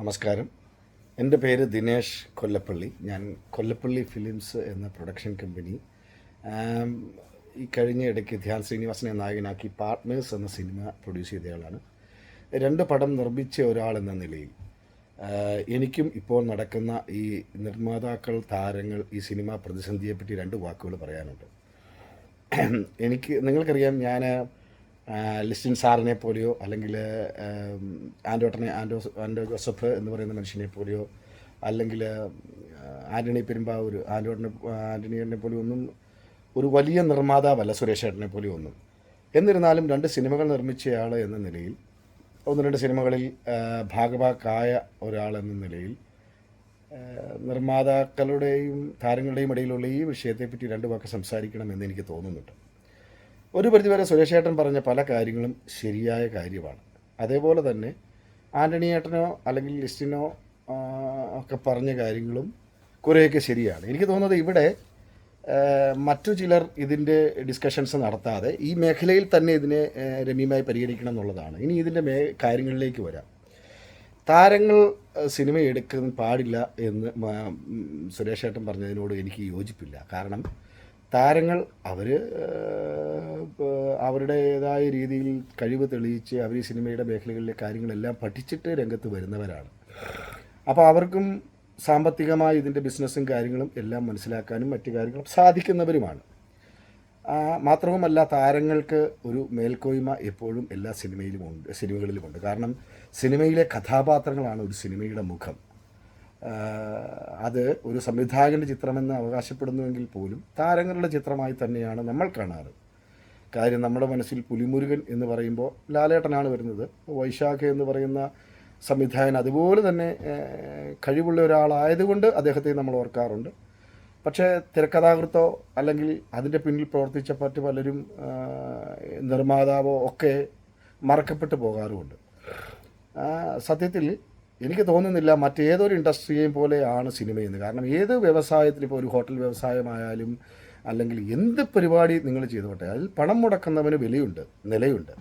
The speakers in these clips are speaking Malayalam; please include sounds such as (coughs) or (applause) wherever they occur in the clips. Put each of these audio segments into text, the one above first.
നമസ്കാരം. എന്റെ പേര് ദിനേഷ് കൊല്ലപ്പള്ളി. ഞാൻ കൊല്ലപ്പള്ളി ഫിലിംസ് എന്ന പ്രൊഡക്ഷൻ കമ്പനി. ഈ കഴിഞ്ഞ ഇടയ്ക്ക് ധ്യാൻ ശ്രീനിവാസനെ നായകനാക്കി പാർട്ട്നേഴ്സ് എന്ന സിനിമ പ്രൊഡ്യൂസ് ചെയ്തയാളാണ്. രണ്ട് പടം നിർമ്മിച്ച ഒരാൾ എന്ന നിലയിൽ എനിക്കും ഇപ്പോൾ നടക്കുന്ന ഈ നിർമ്മാതാക്കൾ താരങ്ങൾ ഈ സിനിമ പ്രതിസന്ധിയെപ്പറ്റി രണ്ട് വാക്കുകൾ പറയാനുണ്ട്. എനിക്ക് നിങ്ങൾക്കറിയാം ഞാൻ ലിസ്റ്റിൻ സാറിനെ പോലെയോ അല്ലെങ്കിൽ ആൻഡോട്ടനെ ആൻഡോ ആൻഡോ ജോസഫ് എന്ന് പറയുന്ന മനുഷ്യനെ പോലെയോ അല്ലെങ്കിൽ ആന്റണി പെരുമ്പാവൂർ ആൻഡോട്ടനെ ആന്റണിയെ പോലെയോ ഒന്നും ഒരു വലിയ നിർമ്മാതാവല്ല സുരേഷ് ഏട്ടനെ പോലെയോ ഒന്നും. എന്നിരുന്നാലും രണ്ട് സിനിമകൾ നിർമ്മിച്ചയാൾ എന്ന നിലയിൽ ഒന്ന് രണ്ട് സിനിമകളിൽ ഭാഗഭാക്കായ എന്ന നിലയിൽ നിർമ്മാതാക്കളുടെയും താരങ്ങളുടെയും ഇടയിലുള്ള ഈ വിഷയത്തെപ്പറ്റി രണ്ട് വാക്ക് സംസാരിക്കണമെന്ന് എനിക്ക് തോന്നുന്നുണ്ട്. ഒരു പരിധിവരെ സുരേഷേട്ടൻ പറഞ്ഞ പല കാര്യങ്ങളും ശരിയായ കാര്യമാണ്. അതേപോലെ തന്നെ ആന്റണി ഏട്ടനോ അല്ലെങ്കിൽ ലിസ്റ്റിനോ ഒക്കെ പറഞ്ഞ കാര്യങ്ങളും കുറേയൊക്കെ ശരിയാണ്. എനിക്ക് തോന്നുന്നത് ഇവിടെ മറ്റു ചിലർ ഇതിന്റെ ഡിസ്കഷൻസ് നടത്താതെ ഈ മേഖലയിൽ തന്നെ ഇതിനെ രമ്യമായി പരിഗണിക്കണം എന്നുള്ളതാണ്. ഇനി ഇതിന്റെ മേ കാര്യങ്ങളിലേക്ക് വരാം. താരങ്ങൾ സിനിമ എടുക്കാൻ പാടില്ല എന്ന് സുരേഷ് ഏട്ടൻ പറഞ്ഞതിനോട് എനിക്ക് യോജിപ്പില്ല. കാരണം താരങ്ങൾ അവർ അവരുടേതായ രീതിയിൽ കഴിവ് തെളിയിച്ച് അവർ ഈ സിനിമയുടെ മേഖലകളിലെ കാര്യങ്ങളെല്ലാം പഠിച്ചിട്ട് രംഗത്ത് വരുന്നവരാണ്. അപ്പോൾ അവർക്കും സാമ്പത്തികമായി ഇതിന്റെ ബിസിനസ്സും കാര്യങ്ങളും എല്ലാം മനസ്സിലാക്കാനും മറ്റു കാര്യങ്ങളും സാധിക്കുന്നവരുമാണ്. മാത്രവുമല്ല താരങ്ങൾക്ക് ഒരു മേൽക്കോയ്മ എപ്പോഴും എല്ലാ സിനിമയിലും ഉണ്ട് സിനിമകളിലുമുണ്ട് കാരണം സിനിമയിലെ കഥാപാത്രങ്ങളാണ് ഒരു സിനിമയുടെ മുഖം. അത് ഒരു സംവിധായകന്റെ ചിത്രമെന്ന് അവകാശപ്പെടുന്നുവെങ്കിൽ പോലും താരങ്ങളുടെ ചിത്രമായി തന്നെയാണ് നമ്മൾ കാണാറ്. കാര്യം നമ്മുടെ മനസ്സിൽ പുലിമുരുകൻ എന്ന് പറയുമ്പോൾ ലാലേട്ടനാണ് വരുന്നത്. വൈശാഖ എന്ന് പറയുന്ന സംവിധായകൻ അതുപോലെ തന്നെ കഴിവുള്ള ഒരാളായതുകൊണ്ട് അദ്ദേഹത്തെ നമ്മൾ ഓർക്കാറുണ്ട്. പക്ഷേ തിരക്കഥാകൃത്തോ അല്ലെങ്കിൽ അതിന്റെ പിന്നിൽ പ്രവർത്തിച്ച മറ്റ് പലരും നിർമ്മാതാവോ ഒക്കെ മറക്കപ്പെട്ടു പോകാറുമുണ്ട്. സത്യത്തിൽ എനിക്ക് തോന്നുന്നില്ല മറ്റേതൊരു ഇൻഡസ്ട്രിയെയും പോലെയാണ് സിനിമയെന്ന് കാരണം ഏത് വ്യവസായത്തിൽ ഇപ്പോൾ ഒരു ഹോട്ടൽ വ്യവസായമായാലും അല്ലെങ്കിൽ എന്ത് പരിപാടി നിങ്ങൾ ചെയ്തോട്ടെ അതിൽ പണം മുടക്കുന്നവന് വിലയുണ്ട് നിലയുണ്ട്.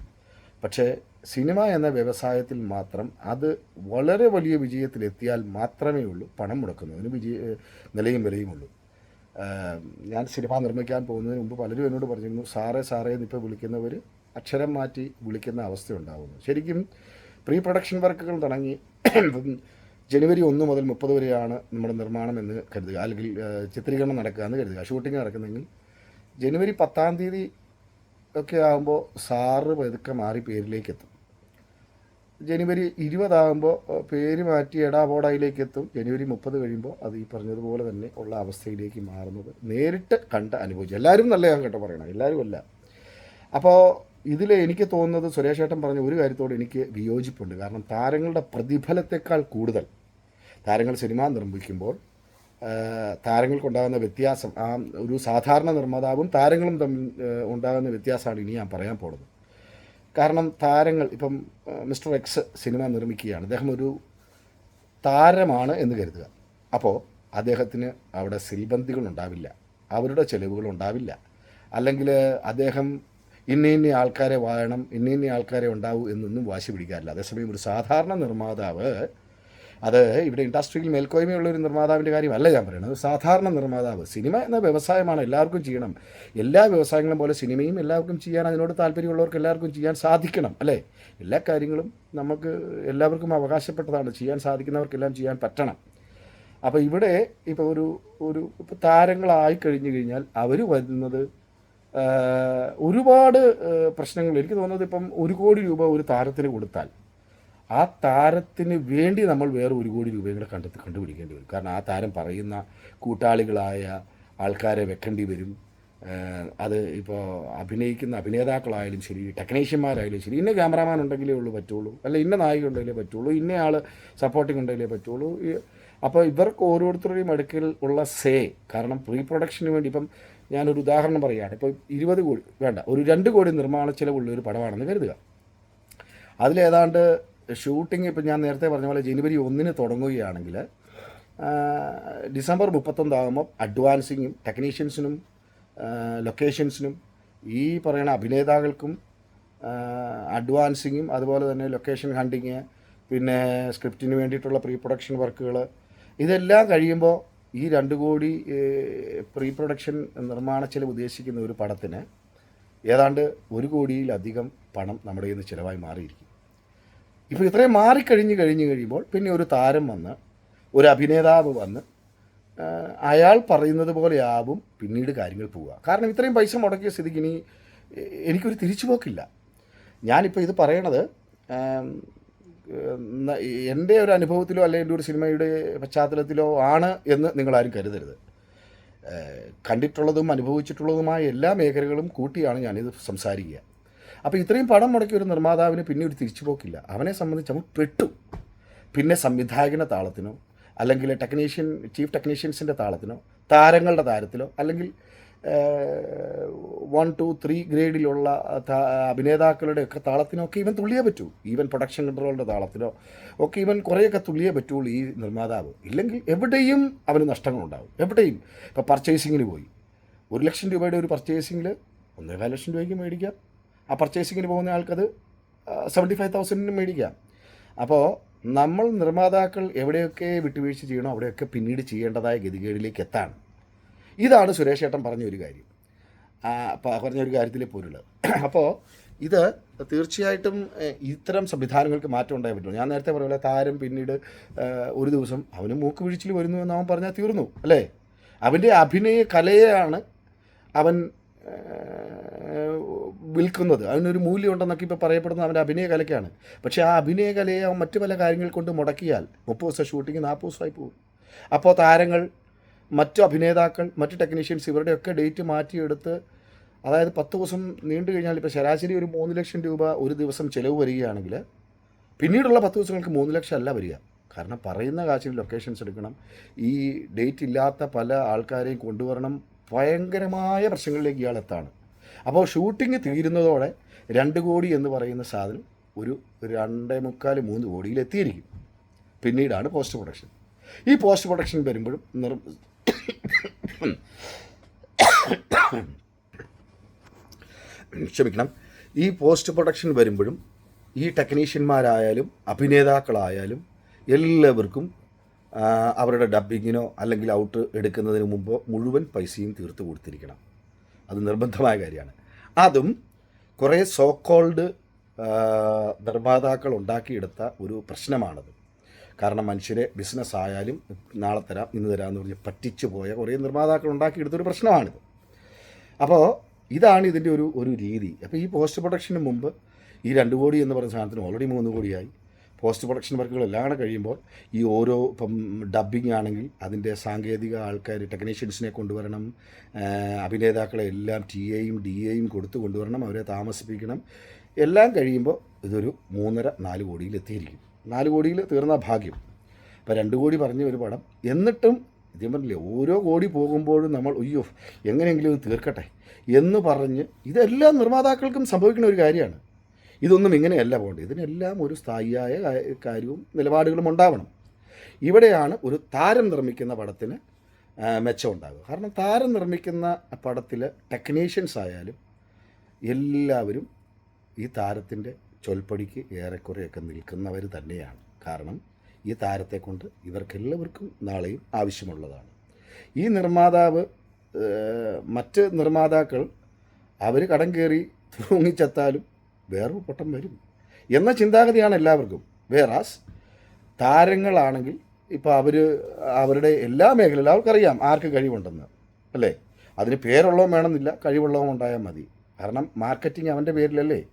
പക്ഷേ സിനിമ എന്ന വ്യവസായത്തിൽ മാത്രം അത് വളരെ വലിയ വിജയത്തിലെത്തിയാൽ മാത്രമേ ഉള്ളൂ പണം മുടക്കുന്നതിന് വിജയ നിലയും വിലയും ഉള്ളൂ. ഞാൻ സിനിമ നിർമ്മിക്കാൻ പോകുന്നതിന് മുമ്പ് പലരും എന്നോട് പറഞ്ഞിരുന്നു സാറേ സാറേ എന്നിപ്പോൾ വിളിക്കുന്നവർ അക്ഷരം മാറ്റി വിളിക്കുന്ന അവസ്ഥ ഉണ്ടാകുന്നു ശരിക്കും പ്രീ പ്രൊഡക്ഷൻ വർക്കുകൾ തുടങ്ങി (coughs) ജനുവരി ഒന്ന് മുതൽ മുപ്പത് വരെയാണ് നമ്മുടെ നിർമ്മാണം എന്ന് കരുതുക. അല്ലെങ്കിൽ ചിത്രീകരണം നടക്കുക എന്ന് കരുതുക. ഷൂട്ടിംഗ് നടക്കുന്നെങ്കിൽ ജനുവരി പത്താം തീയതി ഒക്കെ ആകുമ്പോൾ സാറ് പതുക്കെ മാറി പേരിലേക്ക് എത്തും. ജനുവരി ഇരുപതാകുമ്പോൾ പേര് മാറ്റി എടാപോടായിലേക്ക് എത്തും ജനുവരി മുപ്പത് കഴിയുമ്പോൾ അത് ഈ പറഞ്ഞതുപോലെ തന്നെ ഉള്ള അവസ്ഥയിലേക്ക് മാറുന്നത് നേരിട്ട് കണ്ട് അനുഭവിച്ചു എല്ലാവരും നല്ലതാണ് കേട്ടോ പറയണം എല്ലാവരും അല്ല. അപ്പോൾ ഇതിൽ എനിക്ക് തോന്നുന്നത് സുരേഷ് ഏട്ടൻ പറഞ്ഞ ഒരു കാര്യത്തോട് എനിക്ക് വിയോജിപ്പുണ്ട്. കാരണം താരങ്ങളുടെ പ്രതിഫലത്തെക്കാൾ കൂടുതൽ താരങ്ങൾ സിനിമ നിർമ്മിക്കുമ്പോൾ താരങ്ങൾക്കുണ്ടാകുന്ന വ്യത്യാസം ആ ഒരു സാധാരണ നിർമ്മാതാവും താരങ്ങളും തമ്മിൽ ഉണ്ടാകുന്ന വ്യത്യാസമാണ് ഇനി ഞാൻ പറയാൻ പോകുന്നത് കാരണം താരങ്ങൾ ഇപ്പം മിസ്റ്റർ എക്സ് സിനിമ നിർമ്മിക്കുകയാണ്. അദ്ദേഹം ഒരു താരമാണ് എന്ന് കരുതുക. അപ്പോൾ അദ്ദേഹത്തിന് അവിടെ സിൽബന്ധികൾ ഉണ്ടാവില്ല അവരുടെ ചെലവുകൾ ഉണ്ടാവില്ല. അല്ലെങ്കിൽ അദ്ദേഹം ഇന്ന ഇന്ന ആൾക്കാരെ വാഴണം ഇന്ന ഇന്ന ആൾക്കാരെ ഉണ്ടാവൂ എന്നൊന്നും വാശി പിടിക്കാറില്ല. അതേസമയം ഒരു സാധാരണ നിർമ്മാതാവ് അത് ഇവിടെ ഇൻഡസ്ട്രിയിൽ മേൽക്കോയ്മയുള്ള ഒരു നിർമ്മാതാവിന്റെ കാര്യമല്ല ഞാൻ പറയുന്നത് സാധാരണ നിർമ്മാതാവ് സിനിമ എന്ന വ്യവസായമാണ് എല്ലാവർക്കും ചെയ്യണം. എല്ലാ വ്യവസായങ്ങളും പോലെ സിനിമയും എല്ലാവർക്കും ചെയ്യാൻ അതിനോട് താല്പര്യമുള്ളവർക്ക് എല്ലാവർക്കും ചെയ്യാൻ സാധിക്കണം അല്ലേ? എല്ലാ കാര്യങ്ങളും നമുക്ക് എല്ലാവർക്കും അവകാശപ്പെട്ടതാണ്. ചെയ്യാൻ സാധിക്കുന്നവർക്കെല്ലാം ചെയ്യാൻ പറ്റണം. അപ്പോൾ ഇവിടെ ഇപ്പോൾ ഒരു ഒരു ഇപ്പോൾ താരങ്ങളായി കഴിഞ്ഞു കഴിഞ്ഞാൽ അവർ വരുന്നത് ഒരുപാട് പ്രശ്നങ്ങൾ. എനിക്ക് തോന്നുന്നത് ഇപ്പം ഒരു കോടി രൂപ ഒരു താരത്തിന് കൊടുത്താൽ ആ താരത്തിന് വേണ്ടി നമ്മൾ വേറെ ഒരു കോടി രൂപയും കൂടെ കണ്ടെത്തി കണ്ടുപിടിക്കേണ്ടി വരും. കാരണം ആ താരം പറയുന്ന കൂട്ടാളികളായ ആൾക്കാരെ വെക്കേണ്ടി വരും. അത് ഇപ്പോൾ അഭിനയിക്കുന്ന അഭിനേതാക്കളായാലും ശരി ടെക്നീഷ്യന്മാരായാലും ശരി ഇന്ന ക്യാമറാമാൻ ഉണ്ടെങ്കിലേ ഉള്ളൂ പറ്റുള്ളൂ അല്ല ഇന്ന നായിക ഉണ്ടെങ്കിലേ പറ്റുള്ളൂ ഇന്ന ആൾ സപ്പോർട്ടിംഗ് ഉണ്ടെങ്കിലേ പറ്റുള്ളൂ. അപ്പോൾ ഇവർക്ക് ഓരോരുത്തരുടെയും അടുക്കൽ ഉള്ള സേ കാരണം പ്രീ പ്രൊഡക്ഷന് വേണ്ടി ഇപ്പം ഞാനൊരു ഉദാഹരണം പറയുകയാണ്. ഇപ്പോൾ ഇരുപത് കോടി വേണ്ട ഒരു രണ്ട് കോടി നിർമ്മാണ ചിലവുള്ള ഒരു പടമാണെന്ന് കരുതുക. അതിലേതാണ്ട് ഷൂട്ടിംഗ് ഇപ്പം ഞാൻ നേരത്തെ പറഞ്ഞ പോലെ ജനുവരി ഒന്നിന് തുടങ്ങുകയാണെങ്കിൽ ഡിസംബർ മുപ്പത്തൊന്നാകുമ്പോൾ അഡ്വാൻസിങ്ങും ടെക്നീഷ്യൻസിനും ലൊക്കേഷൻസിനും ഈ പറയുന്ന അഭിനേതാക്കൾക്കും അഡ്വാൻസിങ്ങും അതുപോലെ തന്നെ ലൊക്കേഷൻ ഹണ്ടിങ് പിന്നെ സ്ക്രിപ്റ്റിന് വേണ്ടിയിട്ടുള്ള പ്രീ പ്രൊഡക്ഷൻ വർക്കുകൾ ഇതെല്ലാം കഴിയുമ്പോൾ ഈ രണ്ട് കോടി പ്രീ പ്രൊഡക്ഷൻ നിർമ്മാണ ചെലവ് ഉദ്ദേശിക്കുന്ന ഒരു പടത്തിന് ഏതാണ്ട് ഒരു കോടിയിലധികം പണം നമ്മുടെ കയ്യിൽ നിന്ന് ചിലവായി മാറിയിരിക്കും. ഇപ്പോൾ ഇത്രയും മാറിക്കഴിഞ്ഞ് കഴിഞ്ഞ് കഴിയുമ്പോൾ പിന്നെ ഒരു താരം വന്ന് ഒരു അഭിനേതാവ് വന്ന് അയാൾ പറയുന്നത് പോലെയാവും പിന്നീട് കാര്യങ്ങൾ പോവുക. കാരണം ഇത്രയും പൈസ മുടക്കിയ സ്ഥിതിക്ക് ഇനി എനിക്കൊരു തിരിച്ചുപോക്കില്ല. ഞാനിപ്പോൾ ഇത് പറയണത് എന്റെ ഒരു അനുഭവത്തിലോ അല്ലെങ്കിൽ എന്റെ ഒരു സിനിമയുടെ പശ്ചാത്തലത്തിലോ ആണ് എന്ന് നിങ്ങളാരും കരുതരുത്. കണ്ടിട്ടുള്ളതും അനുഭവിച്ചിട്ടുള്ളതുമായ എല്ലാ മേഖലകളും കൂട്ടിയാണ് ഞാനിത് സംസാരിക്കുക. അപ്പോൾ ഇത്രയും പണം മുടക്കിയ ഒരു നിർമ്മാതാവിന് പിന്നെ ഒരു തിരിച്ചുപോക്കില്ല. അവനെ സംബന്ധിച്ച് അവൻ പെട്ടു. പിന്നെ സംവിധായകന താളത്തിനോ അല്ലെങ്കിൽ ടെക്നീഷ്യൻ ചീഫ് ടെക്നീഷ്യൻസിന്റെ താളത്തിനോ താരങ്ങളുടെ താരത്തിലോ അല്ലെങ്കിൽ വൺ ടു ത്രീ ഗ്രേഡിലുള്ള അഭിനേതാക്കളുടെ ഒക്കെ താളത്തിനൊക്കെ ഇവൻ തുള്ളിയേ പറ്റൂ. ഈവൻ പ്രൊഡക്ഷൻ കൺട്രോളിന്റെ താളത്തിനോ ഒക്കെ ഇവൻ കുറേയൊക്കെ തുള്ളിയേ പറ്റുള്ളൂ ഈ നിർമ്മാതാവ്. ഇല്ലെങ്കിൽ എവിടെയും അവന് നഷ്ടങ്ങളുണ്ടാവും. എവിടെയും. ഇപ്പോൾ പർച്ചേസിങ്ങിന് പോയി. ഒരു ലക്ഷം രൂപയുടെ ഒരു പർച്ചേസിങ്ങിൽ ഒന്നേകാൽ ലക്ഷം രൂപയ്ക്ക് മേടിക്കാം. ആ പർച്ചേസിങ്ങിന് പോകുന്ന ആൾക്കത് സെവന്റി ഫൈവ് തൗസൻഡിന് മേടിക്കാം. അപ്പോൾ നമ്മൾ നിർമ്മാതാക്കൾ എവിടെയൊക്കെ വിട്ടുവീഴ്ച ചെയ്യണോ അവിടെയൊക്കെ പിന്നീട് ചെയ്യേണ്ടതായ ഗതികേടിലേക്ക് എത്താണ്. ഇതാണ് സുരേഷ് ഏട്ടൻ പറഞ്ഞ ഒരു കാര്യം. പറഞ്ഞ ഒരു കാര്യത്തിലെ പൊരുൾ. അപ്പോൾ ഇത് തീർച്ചയായിട്ടും ഇത്തരം സംവിധാനങ്ങൾക്ക് മാറ്റം ഉണ്ടായി പറ്റും ഞാൻ നേരത്തെ പറഞ്ഞ പോലെ താരം പിന്നീട് ഒരു ദിവസം അവന് മൂക്ക് വീഴ്ചയിൽ വരുന്നു എന്ന് അവൻ പറഞ്ഞാൽ തീർന്നു അല്ലേ? അവന്റെ അഭിനയ കലയെയാണ് അവൻ വിൽക്കുന്നത്. അതിനൊരു മൂല്യമുണ്ടെന്നൊക്കെ ഇപ്പോൾ പറയപ്പെടുന്നത് അവന്റെ അഭിനയ കലയ്ക്കാണ്. പക്ഷേ ആ അഭിനയ കലയെ അവൻ മറ്റു പല കാര്യങ്ങൾ കൊണ്ട് മുടക്കിയാൽ മുപ്പത് ദിവസം ഷൂട്ടിങ് നാൽപ്പത് ദിവസമായി പോകും. അപ്പോൾ താരങ്ങൾ മറ്റു അഭിനേതാക്കൾ മറ്റു ടെക്നീഷ്യൻസ് ഇവരുടെയൊക്കെ ഡേറ്റ് മാറ്റിയെടുത്ത് അതായത് പത്ത് ദിവസം നീണ്ടു കഴിഞ്ഞാൽ ഇപ്പോൾ ശരാശരി ഒരു മൂന്ന് ലക്ഷം രൂപ ഒരു ദിവസം ചിലവ് വരികയാണെങ്കിൽ പിന്നീടുള്ള പത്ത് ദിവസങ്ങൾക്ക് മൂന്ന് ലക്ഷം അല്ല വരിക. കാരണം പറയുന്ന കാശിന് ലൊക്കേഷൻസ് എടുക്കണം. ഈ ഡേറ്റ് ഇല്ലാത്ത പല ആൾക്കാരെയും കൊണ്ടുവരണം. ഭയങ്കരമായ പ്രശ്നങ്ങളിലേക്ക് ഇയാൾ എത്താണ്. അപ്പോൾ ഷൂട്ടിംഗ് തീരുന്നതോടെ രണ്ട് കോടി എന്ന് പറയുന്ന സാധനം ഒരു രണ്ടേ മുക്കാൽ മൂന്ന് കോടിയിൽ എത്തിയിരിക്കും. പിന്നീടാണ് പോസ്റ്റ് പ്രൊഡക്ഷൻ ഈ പോസ്റ്റ് പ്രൊഡക്ഷൻ വരുമ്പോഴും നിർ (coughs) ക്ഷമിക്കണം. ഈ പോസ്റ്റ് പ്രൊഡക്ഷൻ വരുമ്പോഴും ഈ ടെക്നീഷ്യന്മാരായാലും അഭിനേതാക്കളായാലും എല്ലാവർക്കും അവരുടെ ഡബ്ബിങ്ങിനോ അല്ലെങ്കിൽ ഔട്ട് എടുക്കുന്നതിന് മുമ്പോ മുഴുവൻ പൈസയും തീർത്തു കൊടുത്തിരിക്കണം. അത് നിർബന്ധമായ കാര്യമാണ്. അതും കുറേ സോക്കോൾഡ് നിർമ്മാതാക്കൾ ഉണ്ടാക്കിയെടുത്ത ഒരു പ്രശ്നമാണത്. കാരണം മനുഷ്യരെ ബിസിനസ് ആയാലും നാളെ തരാം ഇന്ന് തരാം എന്ന് പറഞ്ഞ് പറ്റിച്ചു പോയ കുറേ നിർമ്മാതാക്കൾ ഉണ്ടാക്കിയെടുത്തൊരു പ്രശ്നമാണിത്. അപ്പോൾ ഇതാണ് ഇതിന്റെ ഒരു ഒരു രീതി. അപ്പോൾ ഈ പോസ്റ്റ് പ്രൊഡക്ഷന് മുമ്പ് ഈ രണ്ട് കോടി എന്ന് പറഞ്ഞ സാധനത്തിന് ഓൾറെഡി മൂന്ന് കോടിയായി. പോസ്റ്റ് പ്രൊഡക്ഷൻ വർക്കുകളെല്ലാം കൂടെ കഴിയുമ്പോൾ ഈ ഓരോ ഇപ്പം ഡബ്ബിംഗ് ആണെങ്കിൽ അതിന്റെ സാങ്കേതിക ആൾക്കാർ ടെക്നീഷ്യൻസിനെ കൊണ്ടുവരണം അഭിനേതാക്കളെ എല്ലാം ടി എയും ഡി എയും കൊടുത്തു കൊണ്ടുവരണം അവരെ താമസിപ്പിക്കണം. എല്ലാം കഴിയുമ്പോൾ ഇതൊരു മൂന്നര നാല് കോടിയിൽ എത്തിയിരിക്കും. നാല് കോടിയിൽ തീർന്ന ഭാഗ്യം. അപ്പോൾ രണ്ട് കോടി പറഞ്ഞ ഒരു പടം. എന്നിട്ടും ഇതേ പറഞ്ഞില്ലേ ഓരോ കോടി പോകുമ്പോഴും നമ്മൾ അയ്യോ എങ്ങനെയെങ്കിലും ഇത് തീർക്കട്ടെ എന്ന് പറഞ്ഞ് ഇതെല്ലാം നിർമ്മാതാക്കൾക്കും സംഭവിക്കുന്ന ഒരു കാര്യമാണ്. ഇതൊന്നും ഇങ്ങനെയല്ല പോകേണ്ടത്. ഇതിനെല്ലാം ഒരു സ്ഥായിയായ കാര്യവും നിലപാടുകളും ഉണ്ടാവണം. ഇവിടെയാണ് ഒരു താരം നിർമ്മിക്കുന്ന പടത്തിന് മെച്ചമുണ്ടാകുക കാരണം താരം നിർമ്മിക്കുന്ന പടത്തിലെ ടെക്നീഷ്യൻസ് ആയാലും എല്ലാവരും ഈ താരത്തിന്റെ ചൊൽപ്പടിക്ക് ഏറെക്കുറെയൊക്കെ നിൽക്കുന്നവർ തന്നെയാണ്. കാരണം ഈ താരത്തെ കൊണ്ട് ഇവർക്കെല്ലാവർക്കും നാളെയും ആവശ്യമുള്ളതാണ്. ഈ നിർമ്മാതാവ് മറ്റ് നിർമ്മാതാക്കൾ അവർ കടം കയറി തൂങ്ങിച്ചെത്താലും വേറൊരു പൊട്ടം വരും. എന്ന ചിന്താഗതിയാണ് എല്ലാവർക്കും. വേറാസ് താരങ്ങളാണെങ്കിൽ ഇപ്പോൾ അവർ അവരുടെ എല്ലാ മേഖലയിലും അവർക്കറിയാം ആർക്ക് കഴിവുണ്ടെന്ന്. അല്ലേ? അതിന് പേരുള്ളവൻ വേണമെന്നില്ല കഴിവുള്ളവൻ ഉണ്ടായാൽ മതി. കാരണം മാർക്കറ്റിംഗ് അവന്റെ പേരിലല്ലേ?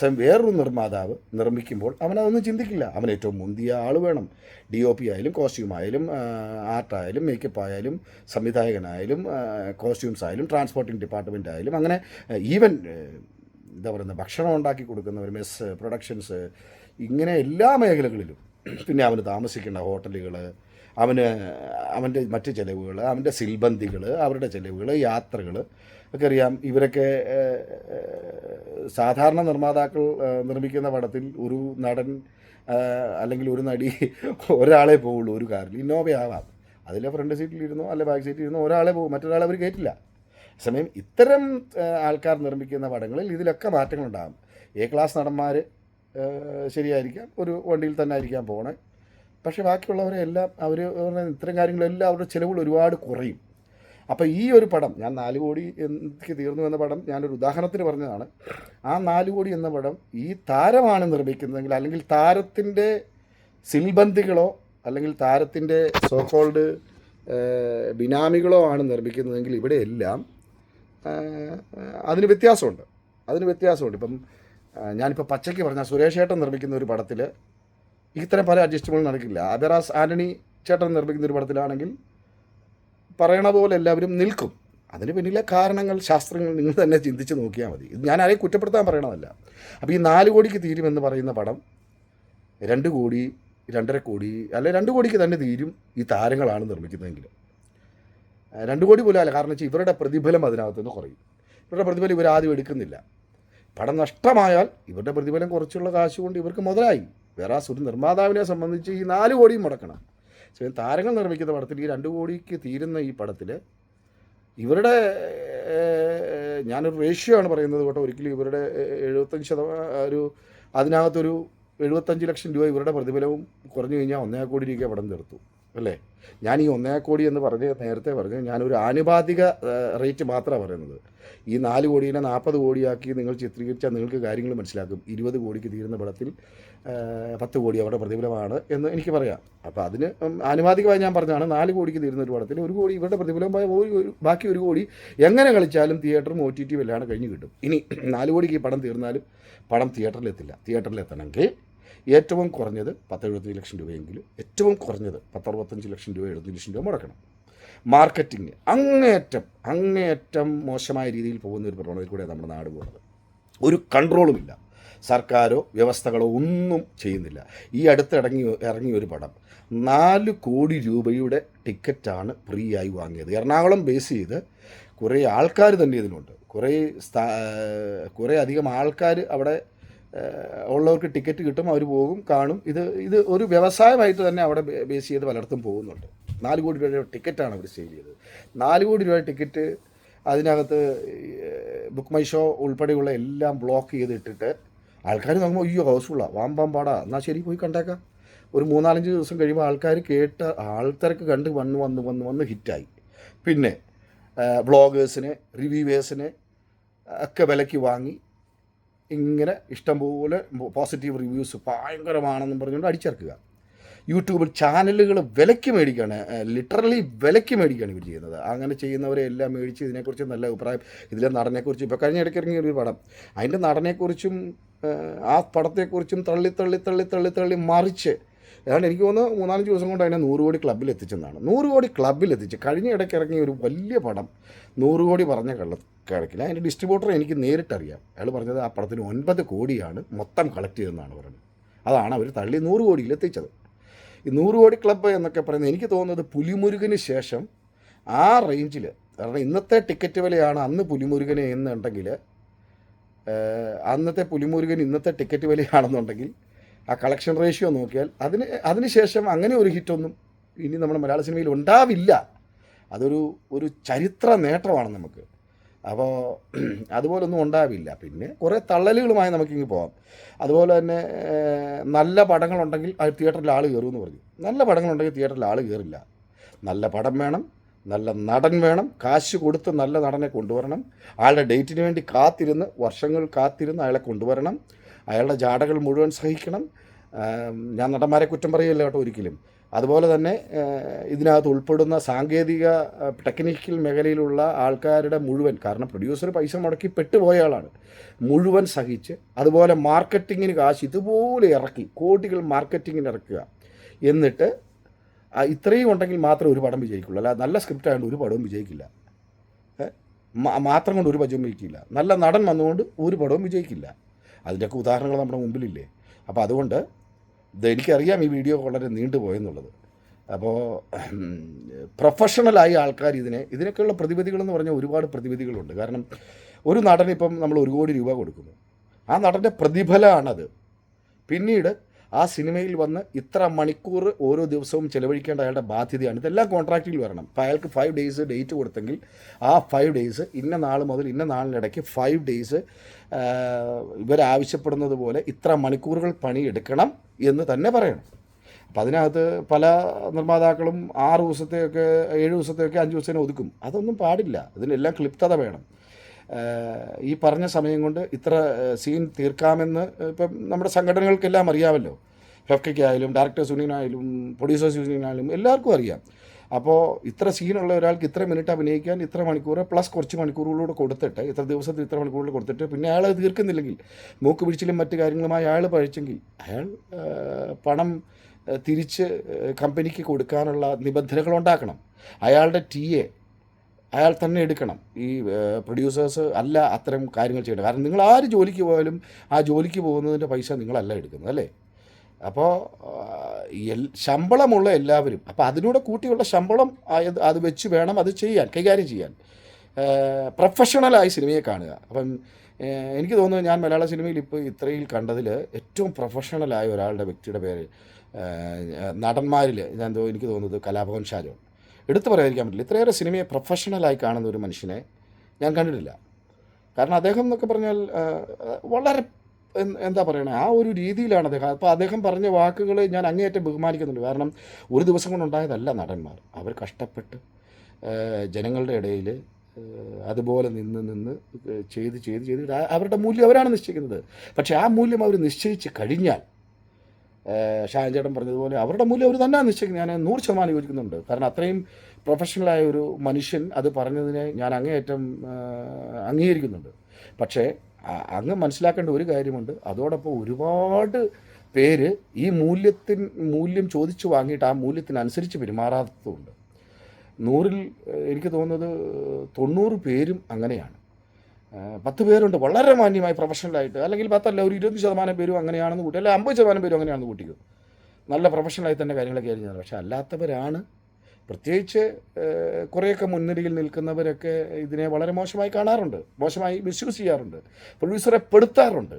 സമയം വേറൊരു നിർമ്മാതാവ് നിർമ്മിക്കുമ്പോൾ അവനതൊന്നും ചിന്തിക്കില്ല. അവൻ ഏറ്റവും മുന്തിയ ആൾ വേണം. ഡി ഒ പി ആയാലും കോസ്റ്റ്യൂം ആയാലും ആർട്ടായാലും മേക്കപ്പ് ആയാലും സംവിധായകനായാലും കോസ്റ്റ്യൂംസ് ആയാലും ട്രാൻസ്പോർട്ടിംഗ് ഡിപ്പാർട്ട്മെന്റ് ആയാലും അങ്ങനെ ഈവൻ എന്താ പറയുന്നത് ഭക്ഷണം ഉണ്ടാക്കി കൊടുക്കുന്നവർ മെസ് പ്രൊഡക്ഷൻസ് ഇങ്ങനെ എല്ലാ മേഖലകളിലും പിന്നെ അവന് താമസിക്കേണ്ട ഹോട്ടലുകൾ അവന് അവന്റെ മറ്റ് ചിലവുകൾ അവന്റെ സിൽബന്തികൾ അവരുടെ ചിലവുകൾ യാത്രകൾ ഒക്കെ അറിയാം. ഇവരൊക്കെ സാധാരണ നിർമ്മാതാക്കൾ നിർമ്മിക്കുന്ന പടത്തിൽ ഒരു നടൻ അല്ലെങ്കിൽ ഒരു നടി (laughs) ഒരാളെ പോവുള്ളൂ ഒരു കാറിൽ. ഇന്നോവ ആവാം. അതിലെ ഫ്രണ്ട് സീറ്റിലിരുന്നോ അല്ലെ ബാക്ക് സീറ്റിലിരുന്നോ ഒരാളെ പോകും മറ്റൊരാളെ അവർ കയറ്റില്ല സമയം ഇത്തരം ആൾക്കാർ നിർമ്മിക്കുന്ന പടങ്ങളിൽ ഇതിലൊക്കെ മാറ്റങ്ങളുണ്ടാകും. എ ക്ലാസ് നടന്മാർ ശരിയായിരിക്കാം. ഒരു വണ്ടിയിൽ തന്നെ ആയിരിക്കാം പോകണേ പക്ഷേ ബാക്കിയുള്ളവരെ എല്ലാം അവർ ഇത്തരം കാര്യങ്ങളെല്ലാം അവരുടെ ചിലവുകൾ ഒരുപാട് കുറയും. അപ്പോൾ ഈ ഒരു പടം ഞാൻ നാല് കോടി എനിക്ക് തീർന്നു എന്ന പടം ഞാനൊരു ഉദാഹരണത്തിന് പറഞ്ഞതാണ്. ആ നാല് കോടി എന്ന പടം ഈ താരമാണ് നിർമ്മിക്കുന്നതെങ്കിൽ അല്ലെങ്കിൽ താരത്തിന്റെ സിൽബന്ധികളോ അല്ലെങ്കിൽ താരത്തിന്റെ സോക്കോൾഡ് ബിനാമികളോ ആണ് നിർമ്മിക്കുന്നതെങ്കിൽ ഇവിടെ എല്ലാം അതിന് വ്യത്യാസമുണ്ട്. അതിന് വ്യത്യാസമുണ്ട്. ഇപ്പം ഞാനിപ്പോൾ പച്ചയ്ക്ക് പറഞ്ഞാൽ സുരേഷ് ഏട്ടൻ നിർമ്മിക്കുന്ന ഒരു പടത്തിൽ ഇത്തരം പല അഡ്ജസ്റ്റ്മെന്റ് നടക്കില്ല. അബറാസ് ആന്റണി ചേട്ടൻ നിർമ്മിക്കുന്ന ഒരു പടത്തിലാണെങ്കിൽ പറയണ പോലെ എല്ലാവരും നിൽക്കും. അതിന് പിന്നിലെ കാരണങ്ങൾ ശാസ്ത്രങ്ങൾ നിങ്ങൾ തന്നെ ചിന്തിച്ച് നോക്കിയാൽ മതി. ഇത് ഞാൻ ആരെയും കുറ്റപ്പെടുത്താൻ പറയണതല്ല. അപ്പോൾ ഈ നാല് കോടിക്ക് തീരുമെന്ന് പറയുന്ന പടം രണ്ട് കോടി രണ്ടര കോടി അല്ലെ രണ്ട് കോടിക്ക് തന്നെ തീരും ഈ താരങ്ങളാണ് നിർമ്മിക്കുന്നതെങ്കിൽ. രണ്ട് കോടി പോലും അല്ല കാരണം വെച്ചാൽ ഇവരുടെ പ്രതിഫലം അതിനകത്ത് നിന്ന് കുറയും. ഇവരുടെ പ്രതിഫലം ഇവർ ആദ്യം എടുക്കുന്നില്ല. പടം നഷ്ടമായാൽ ഇവരുടെ പ്രതിഫലം കുറച്ചുള്ള കാശ് കൊണ്ട് ഇവർക്ക് മുതലായി. വേറെ ഒരു നിർമ്മാതാവിനെ സംബന്ധിച്ച് ഈ നാല് കോടിയും മുടക്കണം. പക്ഷേ താരങ്ങൾ നിർമ്മിക്കുന്ന പടത്തിൽ ഈ രണ്ട് കോടിക്ക് തീരുന്ന ഈ പടത്തിൽ ഇവരുടെ ഞാനൊരു റേഷ്യോ ആണ് പറയുന്നത് കേട്ടോ. ഒരിക്കലും ഇവരുടെ എഴുപത്തഞ്ച് ശതമാനം ഒരു അതിനകത്തൊരു എഴുപത്തഞ്ച് ലക്ഷം രൂപ ഇവരുടെ പ്രതിഫലവും കുറഞ്ഞു കഴിഞ്ഞാൽ ഒന്നേ കോടി രൂപ പടം തീർത്തു. അല്ലേ? ഞാൻ ഈ ഒന്നേ കോടി എന്ന് പറഞ്ഞ് നേരത്തെ പറഞ്ഞു ഞാനൊരു ആനുപാതിക റേറ്റ് മാത്രമാണ് പറയുന്നത്. ഈ നാല് കോടീനെ നാൽപ്പത് കോടിയാക്കി നിങ്ങൾ ചിത്രീകരിച്ചാൽ നിങ്ങൾക്ക് കാര്യങ്ങൾ മനസ്സിലാക്കും. ഇരുപത് കോടിക്ക് തീരുന്ന പടത്തിൽ പത്ത് കോടി അവരുടെ പ്രതിഫലമാണ് എന്ന് എനിക്ക് പറയാം. അപ്പോൾ അതിന് ആനുപാതികമായി ഞാൻ പറഞ്ഞാണ് നാല് കോടിക്ക് തീരുന്ന ഒരു പടത്തിൽ ഒരു കോടി ഇവരുടെ പ്രതിഫലം ബാക്കി ഒരു കോടി എങ്ങനെ കളിച്ചാലും തിയേറ്ററും ഒ ടി ടി എല്ലാം കഴിഞ്ഞ് കിട്ടും. ഇനി നാല് കോടിക്ക് ഈ പടം തീർന്നാലും പടം തിയേറ്ററിലെത്തില്ല. തിയേറ്ററിലെത്തണമെങ്കിൽ ഏറ്റവും കുറഞ്ഞത് പത്തെഴുപത്തഞ്ച് ലക്ഷം രൂപയെങ്കിലും ഏറ്റവും കുറഞ്ഞത് പത്തറുപത്തഞ്ച് ലക്ഷം രൂപ എഴുപത്തഞ്ച് ലക്ഷം രൂപ മുടക്കണം. മാർക്കറ്റിംഗ് അങ്ങേയറ്റം അങ്ങേയറ്റം മോശമായ രീതിയിൽ പോകുന്ന ഒരു പ്രവണതയിൽ കൂടെ നമ്മുടെ നാട് പോകുന്നത്. ഒരു കൺട്രോളുമില്ല സർക്കാരോ വ്യവസ്ഥകളോ ഒന്നും ചെയ്യുന്നില്ല. ഈ അടുത്ത് ഇറങ്ങി ഇറങ്ങിയ ഒരു പടം. നാല് കോടി രൂപയുടെ ടിക്കറ്റാണ് ഫ്രീ ആയി വാങ്ങിയത്. എറണാകുളം ബേസ് ചെയ്ത് കുറേ ആൾക്കാർ തന്നെ ഇതിനുണ്ട് കുറേ കുറേ അധികം ആൾക്കാർ അവിടെ ഉള്ളവർക്ക് ടിക്കറ്റ് കിട്ടും അവർ പോകും കാണും. ഇത് ഇത് ഒരു വ്യവസായമായിട്ട് തന്നെ അവിടെ ബേസ് ചെയ്ത് പലയിടത്തും പോകുന്നുണ്ട്. നാല് കോടി രൂപയുടെ ടിക്കറ്റാണ് അവർ സെയിൽ ചെയ്തത്. നാല് കോടി രൂപയുടെ ടിക്കറ്റ് അതിനകത്ത് ബുക്ക് മൈ ഷോ ഉൾപ്പെടെയുള്ള എല്ലാം ബ്ലോക്ക് ചെയ്തിട്ടിട്ട് ആൾക്കാർ നോക്കുമ്പോൾ അയ്യോ ഹൗസ്ഫുള്ളാണ് വാമ്പാം പാടാ എന്നാൽ ശരി പോയി കണ്ടേക്കാം. ഒരു മൂന്നാലഞ്ച് ദിവസം കഴിയുമ്പോൾ ആൾക്കാർ കേട്ട് ആൾക്കാർക്ക് കണ്ട് വന്ന് വന്ന് വന്ന് വന്ന് ഹിറ്റായി. പിന്നെ ബ്ലോഗേഴ്സിന് റിവ്യൂവേഴ്സിന് ഒക്കെ വിലയ്ക്ക് വാങ്ങി ഇങ്ങനെ ഇഷ്ടംപോലെ പോസിറ്റീവ് റിവ്യൂസ് ഭയങ്കരമാണെന്നും പറഞ്ഞുകൊണ്ട് അടിച്ചിറക്കുക. യൂട്യൂബിൽ ചാനലുകൾ വിലയ്ക്ക് മേടിക്കുകയാണ് ലിറ്ററലി വിലയ്ക്ക് മേടിക്കുകയാണ് ഇവർ ചെയ്യുന്നത്. അങ്ങനെ ചെയ്യുന്നവരെ എല്ലാം മേടിച്ച് ഇതിനെക്കുറിച്ച് നല്ല അഭിപ്രായം ഇതിലെ നടനെക്കുറിച്ച് ഇപ്പോൾ കഴിഞ്ഞ ഇടയ്ക്ക് ഇറങ്ങിയ ഒരു പടം. അതിന്റെ നടനെക്കുറിച്ചും ആ പടത്തെക്കുറിച്ചും തള്ളി തള്ളി തള്ളി തള്ളി തള്ളി മറിച്ച് ഏതാണ്ട് എനിക്ക് തോന്നുന്നു മൂന്നാലഞ്ച് ദിവസം കൊണ്ട് അതിനെ നൂറ് കോടി ക്ലബ്ബിൽ എത്തിച്ചെന്നാണ്. നൂറ് കോടി ക്ലബ്ബിൽ എത്തിച്ച് കഴിഞ്ഞ ഇടയ്ക്ക് ഇറങ്ങിയ ഒരു വലിയ പടം നൂറ് കോടി പറഞ്ഞ കള്ള കിടക്കില്ല അതിന്റെ ഡിസ്ട്രിബ്യൂട്ടർ എനിക്ക് നേരിട്ടറിയാം. അയാൾ പറഞ്ഞത് ആ പടത്തിന് ഒൻപത് കോടിയാണ് മൊത്തം കളക്ട് ചെയ്തെന്നാണ് പറഞ്ഞത് അതാണ് അവർ തള്ളി നൂറ് കോടിയിൽ എത്തിച്ചത്. ഈ നൂറ് കോടി ക്ലബ്ബ് എന്നൊക്കെ പറയുന്നത് എനിക്ക് തോന്നുന്നത് പുലിമുരുകന് ശേഷം ആ റേഞ്ചിൽ കാരണം ഇന്നത്തെ ടിക്കറ്റ് വിലയാണ് അന്ന് പുലിമുരുകന് എന്നുണ്ടെങ്കിൽ അന്നത്തെ പുലിമുരുകൻ ഇന്നത്തെ ടിക്കറ്റ് വിലയാണെന്നുണ്ടെങ്കിൽ ആ കളക്ഷൻ റേഷ്യോ നോക്കിയാൽ അതിന് അതിനുശേഷം അങ്ങനെ ഒരു ഹിറ്റൊന്നും ഇനി നമ്മുടെ മലയാള സിനിമയിൽ ഉണ്ടാവില്ല. അതൊരു ഒരു ചരിത്ര നേട്ടമാണ് നമുക്ക്. അപ്പോൾ അതുപോലൊന്നും ഉണ്ടാവില്ല. പിന്നെ കുറേ തള്ളലുകളുമായി നമുക്കിങ്ങ് പോകാം അതുപോലെ തന്നെ നല്ല പടങ്ങളുണ്ടെങ്കിൽ അത് തിയേറ്ററിൽ ആൾ കയറുമെന്ന് പറഞ്ഞു. നല്ല പടങ്ങളുണ്ടെങ്കിൽ തിയേറ്ററിൽ ആൾ കയറില്ല. നല്ല പടം വേണം നല്ല നടൻ വേണം കാശ് കൊടുത്ത് നല്ല നടനെ കൊണ്ടുവരണം ആളുടെ ഡേറ്റിന് വേണ്ടി കാത്തിരുന്ന് വർഷങ്ങൾ കാത്തിരുന്ന് അയാളെ കൊണ്ടുവരണം അയാളുടെ ജാടകൾ മുഴുവൻ സഹിക്കണം. ഞാൻ നടന്മാരെ കുറ്റം പറയില്ല കേട്ടോ ഒരിക്കലും. അതുപോലെ തന്നെ ഇതിനകത്ത് ഉൾപ്പെടുന്ന സാങ്കേതിക ടെക്നിക്കൽ മേഖലയിലുള്ള ആൾക്കാരുടെ മുഴുവൻ കാരണം പ്രൊഡ്യൂസർ പൈസ മുടക്കി പെട്ടുപോയ ആളാണ് മുഴുവൻ സഹിച്ച് അതുപോലെ മാർക്കറ്റിങ്ങിന് കാശ് ഇതുപോലെ ഇറക്കി കോടികൾ മാർക്കറ്റിങ്ങിന് ഇറക്കുക. എന്നിട്ട് ഇത്രയും ഉണ്ടെങ്കിൽ മാത്രം ഒരു പടം വിജയിക്കുള്ളൂ. അല്ല നല്ല സ്ക്രിപ്റ്റ് ആയതുകൊണ്ട് ഒരു പടവും വിജയിക്കില്ല. മാത്രം കൊണ്ട് ഒരു പടവും വിജയിക്കില്ല. നല്ല നടൻ വന്നുകൊണ്ട് ഒരു പടവും വിജയിക്കില്ല. അതിന്റെയൊക്കെ ഉദാഹരണങ്ങൾ നമ്മുടെ മുമ്പിലില്ലേ. അപ്പോൾ അതുകൊണ്ട് എനിക്കറിയാം ഈ വീഡിയോ വളരെ നീണ്ടുപോയെന്നുള്ളത് അപ്പോൾ പ്രൊഫഷണലായി ആൾക്കാർ ഇതിനെ ഇതിനൊക്കെയുള്ള പ്രതിവിധികളെന്ന് പറഞ്ഞാൽ ഒരുപാട് പ്രതിവിധികളുണ്ട്. കാരണം ഒരു നടനിപ്പം നമ്മൾ ഒരു കോടി രൂപ കൊടുക്കുന്നു. ആ നടന്റെ പ്രതിഫലമാണത്. പിന്നീട് ആ സിനിമയിൽ വന്ന് ഇത്ര മണിക്കൂർ ഓരോ ദിവസവും ചെലവഴിക്കേണ്ട അയാളുടെ ബാധ്യതയാണ്. ഇതെല്ലാം കോൺട്രാക്റ്റിൽ വരണം. അപ്പോൾ അയാൾക്ക് ഫൈവ് ഡേയ്സ് ഡേറ്റ് കൊടുത്തെങ്കിൽ ആ ഫൈവ് ഡേയ്സ് ഇന്ന നാൾ മുതൽ ഇന്ന നാളിനിടയ്ക്ക് ഫൈവ് ഡേയ്സ് ഇവരാവശ്യപ്പെടുന്നത് പോലെ ഇത്ര മണിക്കൂറുകൾ പണിയെടുക്കണം എന്ന് തന്നെ പറയണം. അപ്പം അതിനകത്ത് പല നിർമ്മാതാക്കളും ആറ് ദിവസത്തെയൊക്കെ ഏഴ് ദിവസത്തെയൊക്കെ അഞ്ച് ദിവസത്തേനെ ഒതുക്കും അതൊന്നും പാടില്ല. ഇതിനെല്ലാം ക്ലിപ്തത വേണം. ഈ പറഞ്ഞ സമയം കൊണ്ട് ഇത്ര സീൻ തീർക്കാമെന്ന് ഇപ്പം നമ്മുടെ സംഘടനകൾക്കെല്ലാം അറിയാമല്ലോ. ഫെഫ്കയ്ക്കായാലും ഡയറക്ടേഴ്സ് യൂണിയനായാലും പ്രൊഡ്യൂസേഴ്സ് യൂണിയനായാലും എല്ലാവർക്കും അറിയാം. അപ്പോൾ ഇത്ര സീനുള്ള ഒരാൾക്ക് ഇത്ര മിനിറ്റ് അഭിനയിക്കാൻ ഇത്ര മണിക്കൂർ പ്ലസ് കുറച്ച് മണിക്കൂറുകളൂടെ കൊടുത്തിട്ട് ഇത്ര ദിവസത്തിൽ ഇത്ര മണിക്കൂറുകൾ കൊടുത്തിട്ട് പിന്നെ അയാൾ തീർക്കുന്നില്ലെങ്കിൽ മൂക്ക് പിടിച്ചിലും മറ്റു കാര്യങ്ങളുമായി അയാൾ പഴിച്ചെങ്കിൽ അയാൾ പണം തിരിച്ച് കമ്പനിക്ക് കൊടുക്കാനുള്ള നിബന്ധനകൾ ഉണ്ടാക്കണം. അയാളുടെ ടി എ അയാൾ തന്നെ എടുക്കണം. ഈ പ്രൊഡ്യൂസേഴ്സ് അല്ല അത്തരം കാര്യങ്ങൾ ചെയ്യേണ്ടത്. കാരണം നിങ്ങൾ ആര് ജോലിക്ക് പോയാലും ആ ജോലിക്ക് പോകുന്നതിന്റെ പൈസ നിങ്ങളല്ല എടുക്കുന്നത് അല്ലേ? അപ്പോൾ എൽ ശമ്പളമുള്ള എല്ലാവരും അപ്പോൾ അതിനൂടെ കൂട്ടിയുള്ള ശമ്പളം അത് വെച്ച് വേണം അത് ചെയ്യാൻ കൈകാര്യം ചെയ്യാൻ. പ്രൊഫഷണലായി സിനിമയെ കാണുക. അപ്പം എനിക്ക് തോന്നുന്നു ഞാൻ മലയാള സിനിമയിൽ ഇപ്പോൾ ഇത്രയിൽ കണ്ടതിൽ ഏറ്റവും പ്രൊഫഷണലായ ഒരാളുടെ വ്യക്തിയുടെ പേര് നടന്മാരിൽ ഞാൻ എനിക്ക് തോന്നുന്നത് കലാഭവൻ ഷാജോൺ. എടുത്തു പറയാതിരിക്കാൻ പറ്റില്ല. ഇത്രയേറെ സിനിമയെ പ്രൊഫഷണലായി കാണുന്ന ഒരു മനുഷ്യനെ ഞാൻ കണ്ടിട്ടില്ല. കാരണം അദ്ദേഹം എന്നൊക്കെ പറഞ്ഞാൽ വളരെ എന്താ പറയണേ ആ ഒരു രീതിയിലാണ് അദ്ദേഹം. അപ്പോൾ അദ്ദേഹം പറഞ്ഞ വാക്കുകൾ ഞാൻ അങ്ങേയറ്റം ബഹുമാനിക്കുന്നുണ്ട്. കാരണം ഒരു ദിവസം കൊണ്ടുണ്ടായതല്ല നടന്മാർ. അവർ കഷ്ടപ്പെട്ട് ജനങ്ങളുടെ ഇടയിൽ അതുപോലെ നിന്ന് നിന്ന് ചെയ്ത് ചെയ്ത് ചെയ്ത് അവരുടെ മൂല്യം അവരാണ് നിശ്ചയിക്കുന്നത്. പക്ഷേ ആ മൂല്യം അവർ നിശ്ചയിച്ച് കഴിഞ്ഞാൽ ഏഹ് ഷാൻ ചേട്ടൻ പറഞ്ഞതുപോലെ അവരുടെ മൂല്യം അവർ തന്നെ നിശ്ചയിക്കുന്നത്. ഞാൻ നൂറ് ശതമാനം യോജിക്കുന്നുണ്ട്. കാരണം അത്രയും പ്രൊഫഷണലായ ഒരു മനുഷ്യൻ അത് പറഞ്ഞതിനെ ഞാൻ അങ്ങേയറ്റം അംഗീകരിക്കുന്നുണ്ട്. പക്ഷേ അങ്ങ് മനസ്സിലാക്കേണ്ട ഒരു കാര്യമുണ്ട്. അതോടൊപ്പം ഒരുപാട് പേര് ഈ മൂല്യത്തിൻ മൂല്യം ചോദിച്ചു വാങ്ങിയിട്ട് ആ മൂല്യത്തിനനുസരിച്ച് പെരുമാറാത്തതുണ്ട്. നൂറിൽ എനിക്ക് തോന്നുന്നത് തൊണ്ണൂറ് പേരും അങ്ങനെയാണ്. പത്ത് പേരുണ്ട്. വളരെ മാന്യമായി പ്രൊഫഷണലായിട്ട് അല്ലെങ്കിൽ പത്തല്ല ഒരു ഇരുപത് ശതമാനം പേരും അങ്ങനെയാണെന്ന് കൂട്ടി. അല്ലെങ്കിൽ അമ്പത് ശതമാനം പേരും അങ്ങനെയാണെന്ന് കൂട്ടിക്കും നല്ല പ്രൊഫഷണലായി തന്നെ കാര്യങ്ങളൊക്കെ ആയിരുന്നു പക്ഷേ അല്ലാത്തവരാണ്. പ്രത്യേകിച്ച് കുറേയൊക്കെ മുൻനിരയിൽ നിൽക്കുന്നവരൊക്കെ ഇതിനെ വളരെ മോശമായി കാണാറുണ്ട്. മോശമായി മിസ്യൂസ് ചെയ്യാറുണ്ട്. പ്രൊഡ്യൂസറെ പെടുത്താറുണ്ട്.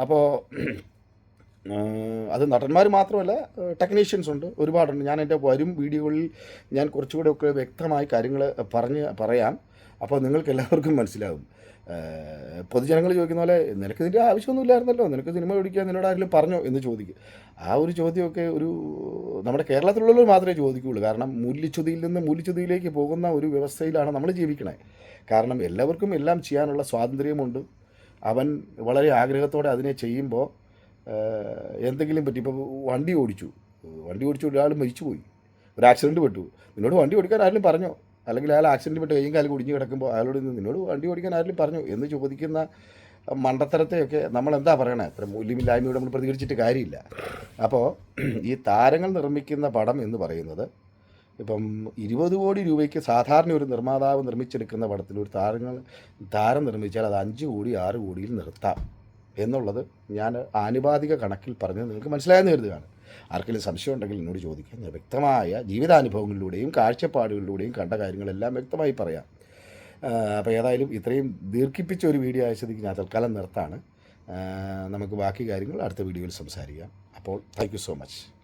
അപ്പോൾ അത് നടന്മാർ മാത്രമല്ല ടെക്നീഷ്യൻസ് ഉണ്ട്. ഒരുപാടുണ്ട്. ഞാൻ എന്റെ വരും വീഡിയോകളിൽ ഞാൻ കുറച്ചുകൂടെ ഒക്കെ വ്യക്തമായി കാര്യങ്ങൾ പറഞ്ഞ് പറയാം. അപ്പോൾ നിങ്ങൾക്ക് എല്ലാവർക്കും മനസ്സിലാവും. ഏഹ് പൊതുജനങ്ങൾ ചോദിക്കുന്ന പോലെ നിനക്ക് ഇതിന്റെ ആവശ്യമൊന്നുമില്ലായിരുന്നല്ലോ. നിനക്ക് സിനിമ പിടിക്കാൻ നിന്നോട് ആരെങ്കിലും പറഞ്ഞോ എന്ന് ചോദിക്കും. ആ ഒരു ചോദ്യമൊക്കെ ഒരു നമ്മുടെ കേരളത്തിലുള്ളവർ മാത്രമേ ചോദിക്കുകയുള്ളൂ. കാരണം മൂല്യച്യുതിയിൽ നിന്ന് മൂല്യച്യുതിയിലേക്ക് പോകുന്ന ഒരു വ്യവസ്ഥയിലാണ് നമ്മൾ ജീവിക്കണേ. കാരണം എല്ലാവർക്കും എല്ലാം ചെയ്യാനുള്ള സ്വാതന്ത്ര്യമുണ്ട്. അവൻ വളരെ ആഗ്രഹത്തോടെ അതിനെ ചെയ്യുമ്പോൾ എന്തെങ്കിലും പറ്റി. ഇപ്പോൾ വണ്ടി ഓടിച്ചു. വണ്ടി ഓടിച്ചു ഒരാൾ മരിച്ചുപോയി. ഒരു ആക്സിഡന്റ് പെട്ടു. നിന്നോട് വണ്ടി ഓടിക്കാൻ ആരെങ്കിലും പറഞ്ഞോ? അല്ലെങ്കിൽ അയാൾ ആക്സിഡന്റ് പെട്ട് കൈയും കാലും കുടിഞ്ഞ് കിടക്കുമ്പോൾ അയാളോട് നിന്നോട് വണ്ടി ഓടിക്കാൻ ആരെങ്കിലും പറഞ്ഞു എന്ന് ചോദിക്കുന്ന മണ്ടത്തരത്തെയൊക്കെ നമ്മൾ എന്താ പറയണേ? അത്ര മൂല്യമില്ലായ്മയോട് നമ്മൾ പ്രതികരിച്ചിട്ട് കാര്യമില്ല. അപ്പോൾ ഈ താരങ്ങൾ നിർമ്മിക്കുന്ന പടം എന്ന് പറയുന്നത് ഇപ്പം ഇരുപത് കോടി രൂപയ്ക്ക് സാധാരണ ഒരു നിർമ്മാതാവ് നിർമ്മിച്ചെടുക്കുന്ന പടത്തിൽ ഒരു താരങ്ങൾ താരം നിർമ്മിച്ചാൽ അത് അഞ്ച് കോടി ആറ് കോടിയിൽ നിർത്താം. എന്നുള്ളത് ഞാൻ ആനുപാതിക കണക്കിൽ പറഞ്ഞത് നിങ്ങൾക്ക് മനസ്സിലായെന്ന് കരുതുകയാണ്. ആർക്കെങ്കിലും സംശയം ഉണ്ടെങ്കിൽ എന്നോട് ചോദിക്കാം ഞാൻ വ്യക്തമായ ജീവിതാനുഭവങ്ങളിലൂടെയും കാഴ്ചപ്പാടുകളിലൂടെയും കണ്ട കാര്യങ്ങളെല്ലാം വ്യക്തമായി പറയാം. അപ്പോൾ ഏതായാലും ഇത്രയും ദീർഘിപ്പിച്ച ഒരു വീഡിയോ അയച്ചതിക്ക് ഞാൻ തൽക്കാലം നിർത്താണ്. നമുക്ക് ബാക്കി കാര്യങ്ങൾ അടുത്ത വീഡിയോയിൽ സംസാരിക്കാം. അപ്പോൾ താങ്ക് സോ മച്ച്